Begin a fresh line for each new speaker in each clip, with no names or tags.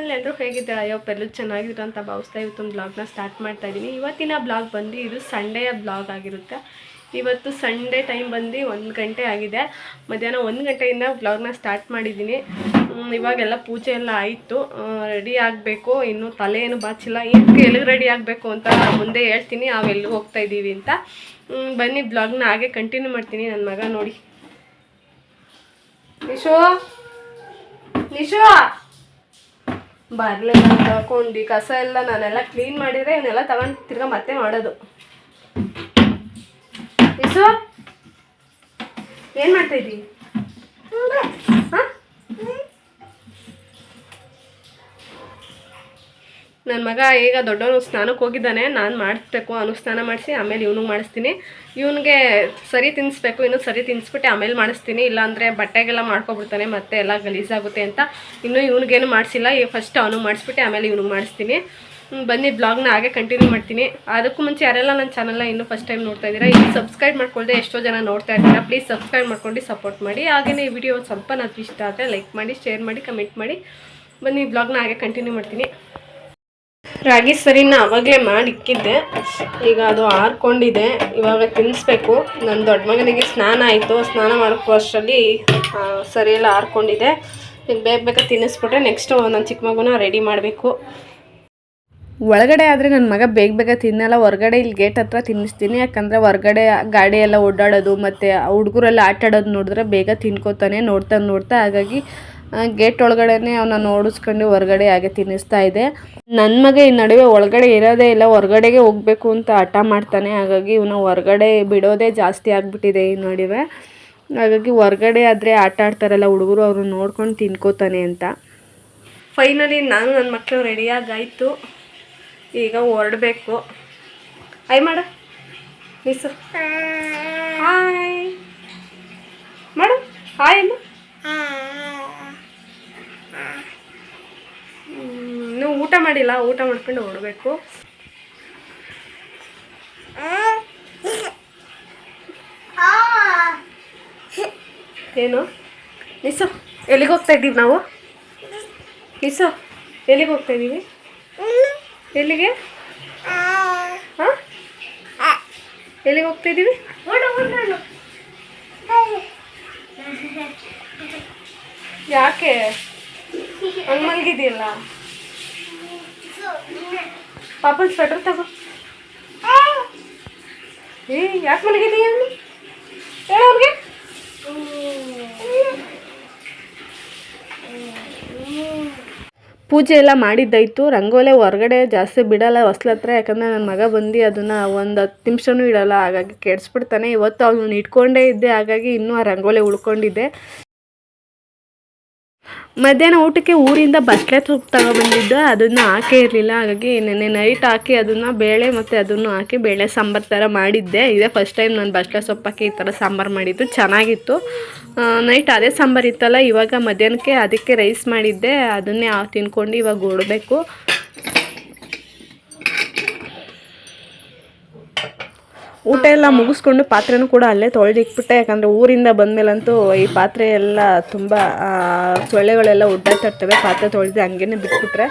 ಎಲ್ಲರೂ ಹೇಗಿದ್ದೀರಾ? ಅಯ್ಯೋ, ಪೆಲ್ಲು ಚೆನ್ನಾಗಿದ್ರು ಅಂತ ಭಾವಿಸ್ತಾ ಇವತ್ತೊಂದು ಬ್ಲಾಗ್ನ ಸ್ಟಾರ್ಟ್ ಮಾಡ್ತಾ ಇದ್ದೀನಿ ಇವತ್ತಿನ ಬ್ಲಾಗ್ ಬಂದು ಇದು ಸಂಡೆಯ ಬ್ಲಾಗ್ ಆಗಿರುತ್ತೆ. ಇವತ್ತು ಸಂಡೇ ಟೈಮ್ ಬಂದು ಒಂದು ಗಂಟೆ ಆಗಿದೆ. ಮಧ್ಯಾಹ್ನ ಒಂದು ಗಂಟೆಯಿಂದ ಬ್ಲಾಗ್ನ ಸ್ಟಾರ್ಟ್ ಮಾಡಿದ್ದೀನಿ. ಇವಾಗೆಲ್ಲ ಪೂಜೆ ಎಲ್ಲ ಆಯಿತು. ರೆಡಿ ಆಗಬೇಕು. ಇನ್ನು ತಲೆ ಏನು ಬಾಚಿಲ್ಲ. ಏನಕ್ಕೆ ಎಲ್ಲಿಗೆ ರೆಡಿ ಆಗಬೇಕು ಅಂತ ಮುಂದೆ ಹೇಳ್ತೀನಿ. ನಾವೆಲ್ಲಿಗೆ ಹೋಗ್ತಾ ಇದ್ದೀವಿ ಅಂತ. ಬನ್ನಿ ಬ್ಲಾಗ್ನ ಹಾಗೆ ಕಂಟಿನ್ಯೂ ಮಾಡ್ತೀನಿ. ನನ್ನ ಮಗ ನೋಡಿ. ನಿಶೋ, ನಿಶು! ಬರಲಿಲ್ಲ ತಗೊಂಡು ಕಸ ಎಲ್ಲ ನಾನೆಲ್ಲ ಕ್ಲೀನ್ ಮಾಡಿದ್ರೆ ಇವನ್ನೆಲ್ಲ ತಗೊಂಡು ತಿರ್ಗಾ ಮತ್ತೆ ಮಾಡೋದು. ನಿಶು ಏನು ಮಾಡ್ತಾ ಇದ್ದೀವಿ ಹಾಂ? ನನ್ನ ಮಗ ಈಗ ದೊಡ್ಡವನು ಸ್ನಾನಕ್ಕೆ ಹೋಗಿದ್ದಾನೆ, ನಾನು ಮಾಡಿಸ್ಬೇಕು ಅವನು ಸ್ನಾನ ಮಾಡಿಸಿ ಆಮೇಲೆ ಇವನಿಗೆ ಮಾಡಿಸ್ತೀನಿ. ಇವನಿಗೆ ಸರಿ ತಿನ್ನಿಸ್ಬೇಕು ಇನ್ನು ಸರಿ ತಿನ್ನಿಸ್ಬಿಟ್ಟು ಆಮೇಲೆ ಮಾಡಿಸ್ತೀನಿ. ಇಲ್ಲಾಂದರೆ ಬಟ್ಟೆಗೆಲ್ಲ ಮಾಡ್ಕೊಬಿಡ್ತಾನೆ, ಮತ್ತೆ ಎಲ್ಲ ಗಲೀಜಾಗುತ್ತೆ ಅಂತ. ಇನ್ನೂ ಇವನಿಗೇನು ಮಾಡಿಸಿಲ್ಲ ಈಗ ಫಸ್ಟ್ ಅವನು ಮಾಡಿಸ್ಬಿಟ್ಟು, ಆಮೇಲೆ ಇವನಿಗೆ ಮಾಡಿಸ್ತೀನಿ. ಬನ್ನಿ, ಬ್ಲಾಗ್ನ ಹಾಗೆ ಕಂಟಿನ್ಯೂ ಮಾಡ್ತೀನಿ. ಅದಕ್ಕೂ ಮುಂಚೆ ಯಾರೆಲ್ಲ ನನ್ನ ಚಾನಲ್ನ ಇನ್ನೂ ಫಸ್ಟ್ ಟೈಮ್ ನೋಡ್ತಾ ಇದ್ದೀರಾ ಈಗ ಸಬ್ಸ್ಕ್ರೈಬ್ ಮಾಡ್ಕೊಳ್ಳದೆ ಎಷ್ಟೋ ಜನ ನೋಡ್ತಾ ಇರ್ತೀರಾ ಪ್ಲೀಸ್ ಸಬ್ಸ್ಕ್ರೈಬ್ ಮಾಡ್ಕೊಂಡು ಸಪೋರ್ಟ್ ಮಾಡಿ. ಹಾಗೆಯೇ ಈ ವಿಡಿಯೋ ಸ್ವಲ್ಪ ನನಗೆ ಇಷ್ಟ ಆದರೆ ಲೈಕ್ ಮಾಡಿ ಶೇರ್ ಮಾಡಿ ಕಮೆಂಟ್ ಮಾಡಿ. ಬನ್ನಿ, ಬ್ಲಾಗ್ನ ಹಾಗೆ ಕಂಟಿನ್ಯೂ ಮಾಡ್ತೀನಿ. ರಾಗಿ ಸರಿನ ಅವಾಗಲೇ ಮಾಡಿಕ್ಕಿದ್ದೆ. ಈಗ ಅದು ಆರ್ಕೊಂಡಿದೆ. ಇವಾಗ ತಿನ್ನಿಸ್ಬೇಕು ನನ್ನ ದೊಡ್ಡ ಮಗನಿಗೆ ಸ್ನಾನ ಆಯಿತು. ಸ್ನಾನ ಮಾಡೋಕ್ಕೂ ಅಷ್ಟರಲ್ಲಿ ಸರಿಯೆಲ್ಲ ಆರ್ಕೊಂಡಿದೆ. ಈಗ ಬೇಗ ಬೇಗ ತಿನ್ನಿಸ್ಬಿಟ್ರೆ ನೆಕ್ಸ್ಟು ನನ್ನ ಚಿಕ್ಕ ಮಗುನ ರೆಡಿ ಮಾಡಬೇಕು. ಒಳಗಡೆ ಆದರೆ ನನ್ನ ಮಗ ಬೇಗ ಬೇಗ ತಿನ್ನಲ್ಲ. ಹೊರಗಡೆ ಇಲ್ಲಿ ಗೇಟ್ ಹತ್ರ ತಿನ್ನಿಸ್ತೀನಿ ಯಾಕಂದರೆ ಹೊರಗಡೆ ಗಾಡಿ ಎಲ್ಲ ಓಡಾಡೋದು ಮತ್ತು ಹುಡುಗರೆಲ್ಲ ಆಟಾಡೋದು ನೋಡಿದ್ರೆ ಬೇಗ ತಿನ್ಕೋತಾನೆ, ನೋಡ್ತಾ ನೋಡ್ತಾ. ಹಾಗಾಗಿ ಗೇಟ್ ಒಳಗಡೆನೆ ಅವನ ನೋಡಿಸ್ಕೊಂಡು ಹೊರಗಡೆ ಹಾಗೆ ತಿನ್ನಿಸ್ತಾ ಇದೆ. ನನ್ನ ಮಗ ಈ ನಡುವೆ ಒಳಗಡೆ ಇರೋದೇ ಇಲ್ಲ, ಹೊರಗಡೆಗೆ ಹೋಗಬೇಕು ಅಂತ ಹಠ ಮಾಡ್ತಾನೆ. ಹಾಗಾಗಿ ಇವನ ಹೊರಗಡೆ ಬಿಡೋದೇ ಜಾಸ್ತಿ ಆಗಿಬಿಟ್ಟಿದೆ ಈ ನಡುವೆ. ಹಾಗಾಗಿ ಹೊರಗಡೆ ಆದರೆ ಆಟ ಆಡ್ತಾರಲ್ಲ, ಹುಡುಗರು ಅವರು ನೋಡ್ಕೊಂಡು ತಿನ್ಕೋತಾನೆ ಅಂತ. ಫೈನಲಿ ನಾನು ನನ್ನ ಮಕ್ಕಳು ರೆಡಿಯಾಗಾಯಿತು ಈಗ ಹೊರಡಬೇಕು. ಹಾಯ್ ಮಾಡ. ಮಿಸ್ಸು ಹಾಯ್ ಮಾಡು. ಹಾಯ್ ಅಮ್ಮ ಹ್ಮ್, ನೀವು ಊಟ ಮಾಡಿಲ್ಲ, ಊಟ ಮಾಡ್ಕೊಂಡು ಹೊರಡಬೇಕು ಏನು? ನಿಸು ಎಲ್ಲಿಗೆ ಹೋಗ್ತಾ ಇದ್ದೀವಿ ನಾವು? ನಿಸು ಎಲ್ಲಿಗೆ ಹೋಗ್ತಾ ಇದ್ದೀವಿ? ಎಲ್ಲಿಗೆ? ಹಾಂ? ಎಲ್ಲಿಗೆ ಹೋಗ್ತಾ ಇದ್ದೀವಿ? ಯಾಕೆ? ಹಂಗೆ ಪಾಪನ ಸ್ವೆಟರ್ ತಗೋ. ಏ, ಯಾಕೆ ಮಲಗಿದೀಯ ಹೇಳ ಅವ್ರಿಗೆ ಪೂಜೆ ಎಲ್ಲ ಮಾಡಿದ್ದಾಯಿತು. ರಂಗೋಲೆ ಹೊರಗಡೆ ಜಾಸ್ತಿ ಬಿಡಲ್ಲ ಹೊಸ್ಲ ಹತ್ರ, ಯಾಕಂದರೆ ನನ್ನ ಮಗ ಬಂದು ಅದನ್ನು ಒಂದು ಹತ್ತು ನಿಮಿಷನೂ ಇಡಲ್ಲ, ಹಾಗಾಗಿ ಕೆಡಿಸ್ಬಿಡ್ತಾನೆ. ಇವತ್ತು ಅವನು ಇಟ್ಕೊಂಡೇ ಇದ್ದೆ, ಹಾಗಾಗಿ ಇನ್ನೂ ಆ ರಂಗೋಲೆ ಉಳ್ಕೊಂಡಿದ್ದೆ. ಮಧ್ಯಾಹ್ನ ಊಟಕ್ಕೆ ಊರಿಂದ ಬಸ್ಲೆ ಸೊಪ್ಪು ತಗೊಬಂದಿದ್ದು ಅದನ್ನು ಹಾಕೇ ಇರಲಿಲ್ಲ. ಹಾಗಾಗಿ ನೆನ್ನೆ ನೈಟ್ ಹಾಕಿ ಅದನ್ನು ಬೇಳೆ ಮತ್ತು ಅದನ್ನು ಹಾಕಿ ಬೇಳೆ ಸಾಂಬಾರು ಥರ ಮಾಡಿದ್ದೆ. ಇದೇ ಫಸ್ಟ್ ಟೈಮ್ ನಾನು ಬಸ್ಲೆ ಸೊಪ್ಪು ಹಾಕಿ ಈ ಥರ ಸಾಂಬಾರು ಮಾಡಿದ್ದು. ಚೆನ್ನಾಗಿತ್ತು. ನೈಟ್ ಅದೇ ಸಾಂಬಾರು ಇತ್ತಲ್ಲ, ಇವಾಗ ಮಧ್ಯಾಹ್ನಕ್ಕೆ ಅದಕ್ಕೆ ರೈಸ್ ಮಾಡಿದ್ದೆ. ಅದನ್ನೇ ತಿನ್ಕೊಂಡು ಇವಾಗ ಓಡಬೇಕು. ಊಟ ಎಲ್ಲ ಮುಗಿಸ್ಕೊಂಡು ಪಾತ್ರೆನೂ ಕೂಡ ಅಲ್ಲೇ ತೊಳೆದಿಕ್ಬಿಟ್ಟೆ ಯಾಕಂದರೆ ಊರಿಂದ ಬಂದಮೇಲಂತೂ ಈ ಪಾತ್ರೆ ಎಲ್ಲ ತುಂಬ ಸೊಳ್ಳೆಗಳೆಲ್ಲ ಒಡ್ಡಾಡ್ತಿರ್ತವೆ ಪಾತ್ರೆ ತೊಳೆದು ಹಂಗೇನೆ ಬಿಟ್ಬಿಟ್ರೆ.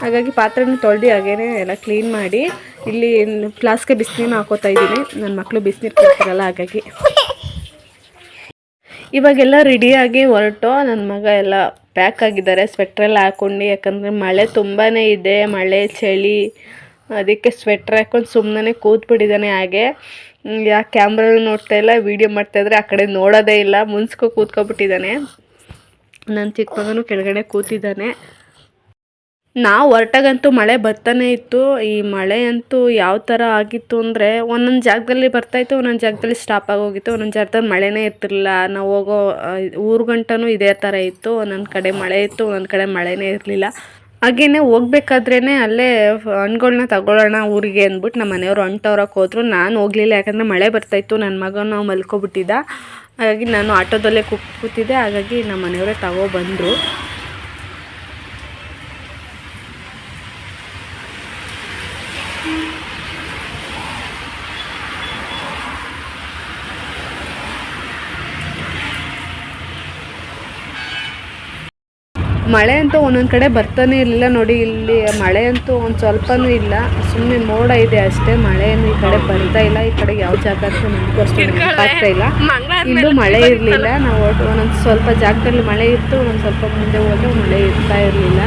ಹಾಗಾಗಿ ಪಾತ್ರೆನೂ ತೊಳೆದು ಹಾಗೇನೆ ಎಲ್ಲ ಕ್ಲೀನ್ ಮಾಡಿ ಇಲ್ಲಿ ಫ್ಲಾಸ್ಗೆ ಬಿಸಿನೀರು ಹಾಕೋತಾ ಇದ್ದೀನಿ. ನನ್ನ ಮಕ್ಕಳು ಬಿಸಿನೀರು ಕೊಡ್ತಾರಲ್ಲ ಹಾಗಾಗಿ. ಇವಾಗೆಲ್ಲ ರೆಡಿಯಾಗಿ ಹೊರಟು. ನನ್ನ ಮಗ ಎಲ್ಲ ಪ್ಯಾಕ್ ಆಗಿದ್ದಾರೆ. ಸ್ವೆಟ್ರೆಲ್ಲ ಹಾಕ್ಕೊಂಡು ಯಾಕಂದರೆ ಮಳೆ ತುಂಬಾ ಇದೆ. ಮಳೆ ಚಳಿ. ಅದಕ್ಕೆ ಸ್ವೆಟ್ರ್ ಹಾಕೊಂಡು ಸುಮ್ಮನೆ ಕೂತ್ಬಿಟ್ಟಿದ್ದಾನೆ ಹಾಗೆ. ಯಾಕೆ ಕ್ಯಾಮ್ರಾನು ನೋಡ್ತಾ ಇಲ್ಲ ವೀಡಿಯೋ ಮಾಡ್ತಾಯಿದ್ರೆ ಆ ಕಡೆ ನೋಡೋದೇ ಇಲ್ಲ, ಮುನ್ಸ್ಕೊ ಕೂತ್ಕೊಬಿಟ್ಟಿದ್ದಾನೆ. ನನ್ನ ಚಿಕ್ಕ ಮಗನೂ ಕೆಳಗಡೆ ಕೂತಿದ್ದಾನೆ. ನಾವು ಹೊರಟಾಗಂತೂ ಮಳೆ ಬರ್ತಾನೆ ಇತ್ತು. ಈ ಮಳೆ ಅಂತೂ ಯಾವ ಥರ ಆಗಿತ್ತು ಅಂದರೆ, ಒಂದೊಂದು ಜಾಗದಲ್ಲಿ ಬರ್ತಾಯಿತ್ತು ಒಂದೊಂದು ಜಾಗದಲ್ಲಿ ಸ್ಟಾಪ್ ಆಗೋಗಿತ್ತು ಒಂದೊಂದು ಜಾಗದಲ್ಲಿ ಮಳೆನೇ ಇರ್ತಿರಲಿಲ್ಲ. ನಾವು ಹೋಗೋ ಊರು ಗಂಟನೂ ಇದೇ ಥರ ಇತ್ತು. ಒಂದೊಂದು ಕಡೆ ಮಳೆ ಇತ್ತು, ಒಂದೊಂದು ಕಡೆ ಮಳೆನೇ ಇರಲಿಲ್ಲ. ಹಾಗೇನೆ ಹೋಗ್ಬೇಕಾದ್ರೇ ಅಲ್ಲೇ ಹಣ್ಗಳ್ನ ತಗೊಳ್ಳೋಣ ಊರಿಗೆ ಅಂದ್ಬಿಟ್ಟು ನಮ್ಮ ಮನೆಯವರು ಹಣ್ಣು ಹೋದ್ರು. ನಾನು ಹೋಗಲಿಲ್ಲ, ಯಾಕಂದರೆ ಮಳೆ ಬರ್ತಾಯಿತ್ತು ನನ್ನ ಮಗನ ಮಲ್ಕೊಬಿಟ್ಟಿದ್ದ. ಹಾಗಾಗಿ ನಾನು ಆಟೋದಲ್ಲೇ ಕೂತ್ ಕೂತಿದ್ದೆ ಹಾಗಾಗಿ ನಮ್ಮ ಮನೆಯವರೇ ತಗೊಬಂದರು ಮಳೆ ಅಂತೂ ಒಂದೊಂದು ಕಡೆ ಬರ್ತಾನೆ ಇರಲಿಲ್ಲ ನೋಡಿ ಇಲ್ಲಿ ಮಳೆ ಅಂತೂ ಒಂದು ಸ್ವಲ್ಪನೂ ಇಲ್ಲ. ಸುಮ್ಮನೆ ಮೋಡ ಇದೆ ಅಷ್ಟೇ ಮಳೆ ಈ ಕಡೆ ಬರ್ತಾ ಇಲ್ಲ. ಈ ಕಡೆ ಯಾವ ಜಾಗ ಅಂತ ನಮಗೂ ಅಷ್ಟು ಆಗ್ತಾ ಇಲ್ಲ ಇಲ್ಲೂ ಮಳೆ ಇರಲಿಲ್ಲ. ನಾವು ಒಂದೊಂದು ಸ್ವಲ್ಪ ಜಾಗದಲ್ಲಿ ಮಳೆ ಇತ್ತು ಒಂದೊಂದು ಸ್ವಲ್ಪ ಮುಂದೆ ಹೋದ್ರೆ ಮಳೆ ಇರ್ತಾ ಇರಲಿಲ್ಲ.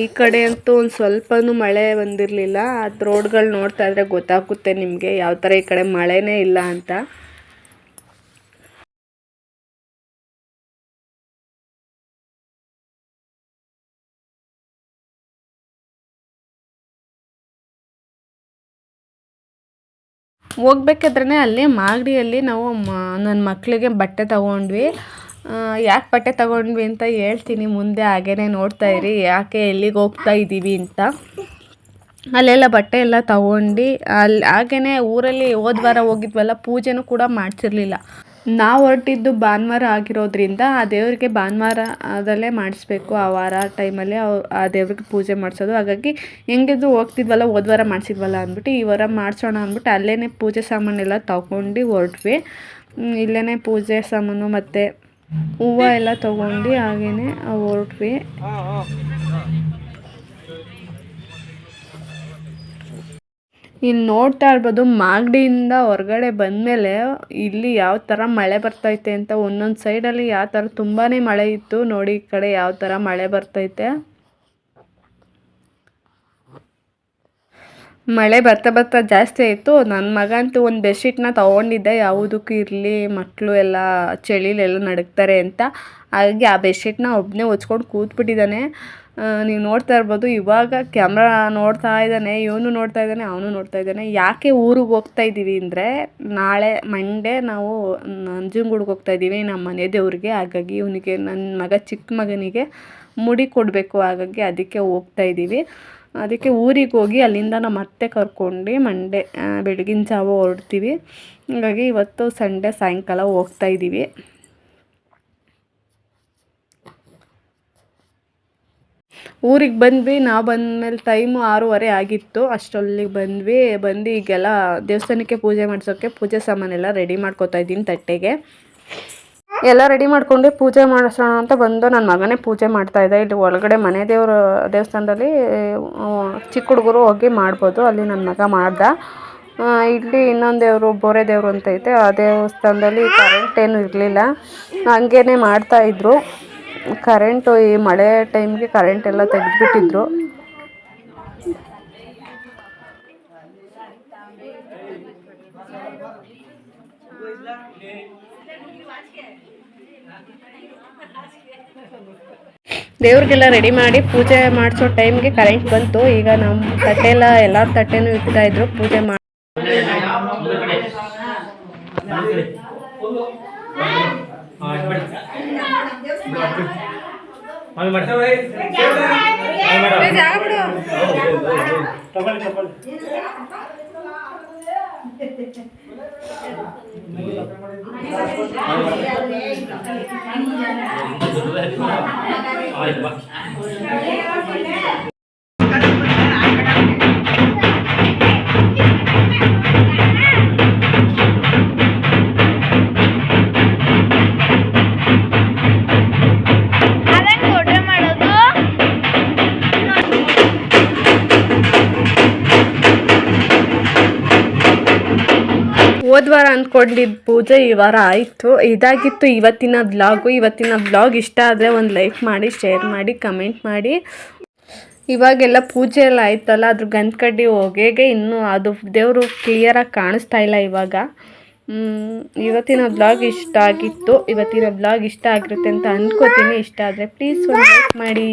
ಈ ಕಡೆ ಅಂತೂ ಒಂದು ಸ್ವಲ್ಪನೂ ಮಳೆ ಬಂದಿರಲಿಲ್ಲ. ಅದು ರೋಡ್ಗಳು ನೋಡ್ತಾ ಇದ್ರೆ ಗೊತ್ತಾಗುತ್ತೆ ನಿಮಗೆ ಯಾವ ಥರ ಈ ಕಡೆ ಮಳೆನೇ ಇಲ್ಲ ಅಂತ. ಹೋಗ್ಬೇಕಾದ್ರೆ ಅಲ್ಲಿ ಮಾಗಡಿಯಲ್ಲಿ ನಾವು ನನ್ನ ಮಕ್ಕಳಿಗೆ ಬಟ್ಟೆ ತಗೊಂಡ್ವಿ. ಯಾಕೆ ಬಟ್ಟೆ ತಗೊಂಡ್ವಿ ಅಂತ ಹೇಳ್ತೀನಿ, ಮುಂದೆ ಹಾಗೇ ನೋಡ್ತಾ ಇರಿ, ಯಾಕೆ ಎಲ್ಲಿಗೆ ಹೋಗ್ತಾ ಇದ್ದೀವಿ ಅಂತ. ಅಲ್ಲೆಲ್ಲ ಬಟ್ಟೆ ಎಲ್ಲ ತಗೊಂಡು ಅಲ್ಲಿ ಹಾಗೇ ಊರಲ್ಲಿ ಹೋದ ವಾರ ಹೋಗಿದ್ವಲ್ಲ, ಪೂಜೆನೂ ಕೂಡ ಮಾಡಿಸಿರ್ಲಿಲ್ಲ. ನಾವು ಹೊರಟಿದ್ದು ಭಾನುವಾರ ಆಗಿರೋದ್ರಿಂದ ಆ ದೇವರಿಗೆ ಭಾನುವಾರ ಅದಲ್ಲೇ ಮಾಡಿಸ್ಬೇಕು, ಆ ವಾರ ಟೈಮಲ್ಲಿ ಅವ್ರು ಆ ದೇವ್ರಿಗೆ ಪೂಜೆ ಮಾಡಿಸೋದು. ಹಾಗಾಗಿ ಹೆಂಗಿದ್ರು ಹೋಗ್ತಿದ್ವಲ್ಲ, ಹೋದ ವಾರ ಮಾಡಿಸಿದ್ವಲ್ಲ ಅಂದ್ಬಿಟ್ಟು ಈ ವಾರ ಮಾಡಿಸೋಣ ಅಂದ್ಬಿಟ್ಟು ಅಲ್ಲೇ ಪೂಜೆ ಸಾಮಾನೆಲ್ಲ ತಗೊಂಡು ಹೊರಟ್ವಿ. ಇಲ್ಲೇ ಪೂಜೆ ಸಾಮಾನು ಮತ್ತು ಹೂವು ಎಲ್ಲ ತೊಗೊಂಡು ಹಾಗೇ ಹೊರಟ್ವಿ. ಇಲ್ಲಿ ನೋಡ್ತಾ ಇರ್ಬೋದು, ಮಾಗಡಿಯಿಂದ ಹೊರಗಡೆ ಬಂದಮೇಲೆ ಇಲ್ಲಿ ಯಾವ ಥರ ಮಳೆ ಬರ್ತೈತೆ ಅಂತ ಒಂದೊಂದು ಸೈಡಲ್ಲಿ ಯಾವ ಥರ ತುಂಬಾ ಮಳೆ ಇತ್ತು, ನೋಡಿ ಈ ಕಡೆ ಯಾವ ಥರ ಮಳೆ ಬರ್ತೈತೆ. ಮಳೆ ಬರ್ತಾ ಬರ್ತಾ ಜಾಸ್ತಿ ಆಯಿತು. ನನ್ನ ಮಗ ಅಂತೂ ಒಂದು ಬೆಡ್ಶೀಟ್ನ ತೊಗೊಂಡಿದ್ದೆ, ಯಾವುದಕ್ಕೂ ಇರಲಿ ಮಕ್ಕಳು ಎಲ್ಲ ಚಳಿಲೆಲ್ಲ ನಡುಗ್ತಾರೆ ಅಂತ. ಹಾಗಾಗಿ ಆ ಬೆಡ್ಶೀಟ್ನ ಒಬ್ಬನೇ ಹೊಚ್ಕೊಂಡು ಕೂತ್ಬಿಟ್ಟಿದ್ದಾನೆ. ನೀವು ನೋಡ್ತಾ ಇರ್ಬೋದು, ಇವಾಗ ಕ್ಯಾಮ್ರಾ ನೋಡ್ತಾ ಇದ್ದಾನೆ, ಇವನು ನೋಡ್ತಾ ಇದ್ದಾನೆ, ಅವನು ನೋಡ್ತಾ ಇದ್ದಾನೆ. ಯಾಕೆ ಊರಿಗೆ ಹೋಗ್ತಾ ಇದ್ದೀವಿ ಅಂದರೆ, ನಾಳೆ ಮಂಡೇ ನಾವು ನಂಜನಗೂಡ್ಗೆ ಹೋಗ್ತಾ ಇದ್ದೀವಿ ನಮ್ಮ ಮನೆ ದೇವ್ರಿಗೆ. ಹಾಗಾಗಿ ಇವನಿಗೆ ನನ್ನ ಮಗ ಚಿಕ್ಕ ಮಗನಿಗೆ ಮುಡಿ ಕೊಡಬೇಕು. ಹಾಗಾಗಿ ಅದಕ್ಕೆ ಹೋಗ್ತಾ ಇದ್ದೀವಿ ಅದಕ್ಕೆ ಊರಿಗೆ ಹೋಗಿ ಅಲ್ಲಿಂದ ನಮ್ಮ ಅತ್ತೆ ಕರ್ಕೊಂಡು ಮಂಡೇ ಬೆಳಗಿನ ಜಾವ ಹೊರಡ್ತೀವಿ. ಹಾಗಾಗಿ ಇವತ್ತು ಸಂಡೇ ಸಾಯಂಕಾಲ ಹೋಗ್ತಾ ಇದ್ದೀವಿ ಊರಿಗೆ ಬಂದ್ವಿ, ನಾವು ಬಂದಮೇಲೆ ಟೈಮು ಆರೂವರೆ ಆಗಿತ್ತು. ಅಷ್ಟರಲ್ಲಿಗೆ ಬಂದ್ವಿ, ಬಂದು ಈಗೆಲ್ಲ ದೇವಸ್ಥಾನಕ್ಕೆ ಪೂಜೆ ಮಾಡಿಸೋಕ್ಕೆ ಪೂಜೆ ಸಾಮಾನೆಲ್ಲ ರೆಡಿ ಮಾಡ್ಕೋತಾ ಇದ್ದೀನಿ ತಟ್ಟೆಗೆ. ಎಲ್ಲ ರೆಡಿ ಮಾಡ್ಕೊಂಡು ಪೂಜೆ ಮಾಡಿಸೋಣ ಅಂತ ಬಂದು ನನ್ನ ಮಗನೇ ಪೂಜೆ ಮಾಡ್ತಾಯಿದ್ದೆ ಇಲ್ಲಿ ಒಳಗಡೆ ಮನೆ ದೇವರು ದೇವಸ್ಥಾನದಲ್ಲಿ ಚಿಕ್ಕ ಹುಡುಗರು ಹೋಗಿ ಮಾಡ್ಬೋದು. ಅಲ್ಲಿ ನನ್ನ ಮಗ ಮಾಡ್ದ. ಇಲ್ಲಿ ಇನ್ನೊಂದು ದೇವರು, ಬೋರೆ ದೇವರು ಅಂತ ಐತೆ. ಆ ದೇವಸ್ಥಾನದಲ್ಲಿ ಕರೆಂಟ್ ಏನು ಇರಲಿಲ್ಲ. ಹಂಗೇ ಮಾಡ್ತಾಯಿದ್ರು ಕರೆಂಟು ಈ ಮಳೆ ಟೈಮ್ಗೆ ಕರೆಂಟ್ ಎಲ್ಲ ತೆಗೆದ್ಬಿಟ್ಟಿದ್ರು. ದೇವ್ರಿಗೆಲ್ಲ ರೆಡಿ ಮಾಡಿ ಪೂಜೆ ಮಾಡಿಸೋ ಟೈಮ್ಗೆ ಕರೆಂಟ್ ಬಂತು. ಈಗ ನಮ್ಮ ತಟ್ಟೆಲ್ಲ ಎಲ್ಲರ ತಟ್ಟೆನೂ ಇಡ್ತಾ ಇದ್ರು ಪೂಜೆ ಮಾಡಿ
మమ్మీ మడతావు చెప్పండి చెప్పండి చెప్పండి
ಹೋದ ವಾರ ಅಂದ್ಕೊಂಡಿದ್ದ ಪೂಜೆ ಈ ವಾರ ಆಯಿತು. ಇದಾಗಿತ್ತು ಇವತ್ತಿನ ಬ್ಲಾಗು ಇವತ್ತಿನ ಬ್ಲಾಗ್ ಇಷ್ಟ ಆದರೆ ಒಂದು ಲೈಕ್ ಮಾಡಿ ಶೇರ್ ಮಾಡಿ ಕಮೆಂಟ್ ಮಾಡಿ. ಇವಾಗೆಲ್ಲ ಪೂಜೆ ಎಲ್ಲ ಆಯ್ತಲ್ಲ, ಅದ್ರ ಗಂಧ ಕಡ್ಡಿ ಹೊಗೆಗೆ ಇನ್ನೂ ಅದು ದೇವರು ಕ್ಲಿಯರಾಗಿ ಕಾಣಿಸ್ತಾ ಇಲ್ಲ ಇವಾಗ. ಇವತ್ತಿನ ಬ್ಲಾಗ್ ಇಷ್ಟ ಆಗಿತ್ತು. ಇವತ್ತಿನ ಬ್ಲಾಗ್ ಇಷ್ಟ ಆಗಿರುತ್ತೆ ಅಂತ ಅಂದ್ಕೋತೀನಿ ಇಷ್ಟ ಆದರೆ ಪ್ಲೀಸ್ ಒಂದು ಲೈಕ್ ಮಾಡಿ.